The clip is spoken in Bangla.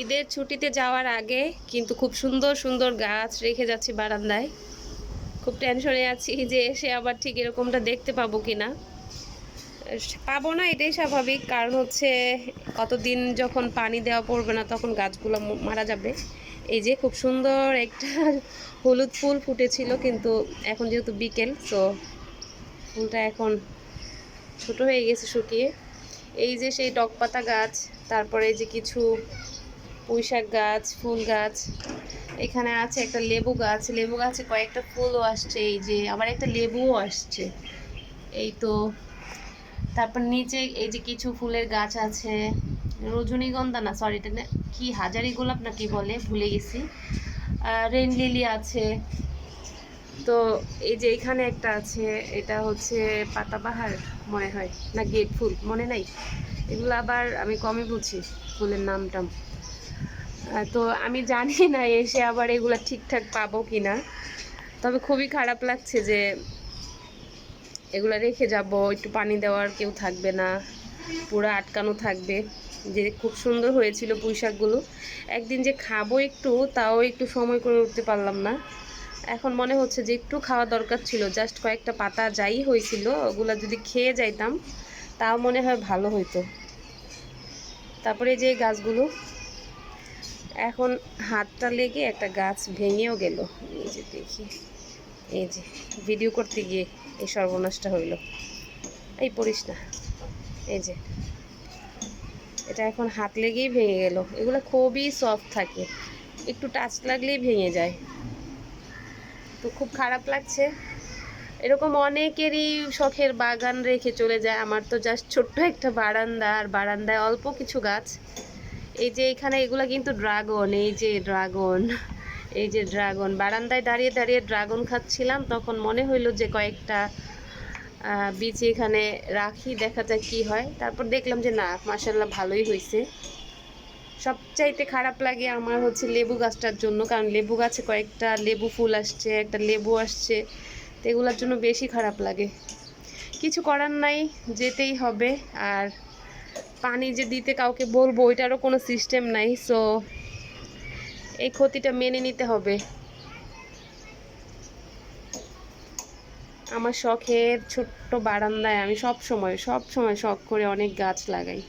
ঈদের ছুটিতে যাওয়ার আগে কিন্তু খুব সুন্দর সুন্দর গাছ রেখে যাচ্ছি বারান্দায়। খুব টেনশনে আছি যে এসে আবার ঠিক এরকমটা দেখতে পাবো কিনা। পাবো না এটাই স্বাভাবিক, কারণ হচ্ছে কতদিন যখন পানি দেওয়া পড়বে না তখন গাছগুলো মারা যাবে। এই যে খুব সুন্দর একটা হলুদ ফুল ফুটেছিল কিন্তু এখন যেহেতু বিকেল, তো ফুলটা এখন ছোট হয়ে গেছে শুকিয়ে। এই যে সেই ডগপাতা গাছ, তারপরে এই যে কিছু পুঁইশাক গাছ, ফুল গাছ। এখানে আছে একটা লেবু গাছ। লেবু গাছে কয়েকটা ফুলও আসছে, এই যে আবার একটা লেবুও আসছে। এই তো। তারপর নিচে এই যে কিছু ফুলের গাছ আছে। রজনীগন্ধা না সরি এটা কি, হাজারি গোলাপ না কি বলে? ভুলে গেছি। রেন লিলি আছে। তো এই যে এখানে একটা আছে, এটা হচ্ছে পাতাবাহার মনে হয়, না গেট ফুল, মনে নাই? এগুলো আবার আমি কমই বুঝি ফুলের নাম টাম তো আমি জানি না এসে আবার এগুলা ঠিকঠাক পাবো কি না তবে খুবই খারাপ লাগছে যে এগুলো রেখে যাব, একটু পানি দেওয়ার কেউ থাকবে না, পুরো আটকানো থাকবে। যে খুব সুন্দর হয়েছিল পুঁইশাকগুলো। একদিন যে খাব একটু, তাও একটু সময় করে উঠতে পারলাম না। এখন মনে হচ্ছে যে একটু খাওয়া দরকার ছিল, জাস্ট কয়েকটা পাতা যাই হয়েছিল, ওগুলো যদি খেয়ে যাইতাম, তাও মনে হয় ভালো হইতো। তারপরে যে গাছগুলো এখন হাতটা লেগে একটা গাছ ভেঙেও গেল। এই যে দেখি। এই যে, ভিডিও করতে গিয়ে এই সর্বনাশটা হইল। এই পড়িস না। এই যে। এটা এখন হাত লেগেই ভেঙে গেল। এগুলো খুবই সফট থাকে। একটু টাচ লাগলেই ভেঙে যায়। তো খুব খারাপ লাগছে। এরকম অনেকেরই শখের বাগান রেখে চলে যায়। আমার তো জাস্ট ছোট্ট একটা বারান্দা, আর বারান্দায় অল্প কিছু গাছ। এই যে এখানে এগুলা কিন্তু ড্রাগন, এই যে ড্রাগন, এই যে ড্রাগন। বারান্দায় দাঁড়িয়ে দাঁড়িয়ে ড্রাগন খাচ্ছিলাম, তখন মনে হইল যে কয়েকটা বীজ এখানে রাখি, দেখা যাক কি হয়। তারপর দেখলাম যে না মাসাল্লাহ ভালোই হয়েছে সবচাইতে খারাপ লাগে আমার হচ্ছে লেবু গাছটার জন্য, কারণ লেবু গাছে কয়েকটা লেবু ফুল আসছে, একটা লেবু আসছে, তো এগুলোর জন্য বেশি খারাপ লাগে। কিছু করার নাই, যেতেই হবে, আর পানি যে দিতে কাউকে বলব, ওইটারও কোনো সিস্টেম নাই সো এই ক্ষতিটা মেনে নিতে হবে। আমার শখের ছোট্ট বারান্দায় আমি সব সময় সব সময় শখ করে অনেক গাছ লাগাই।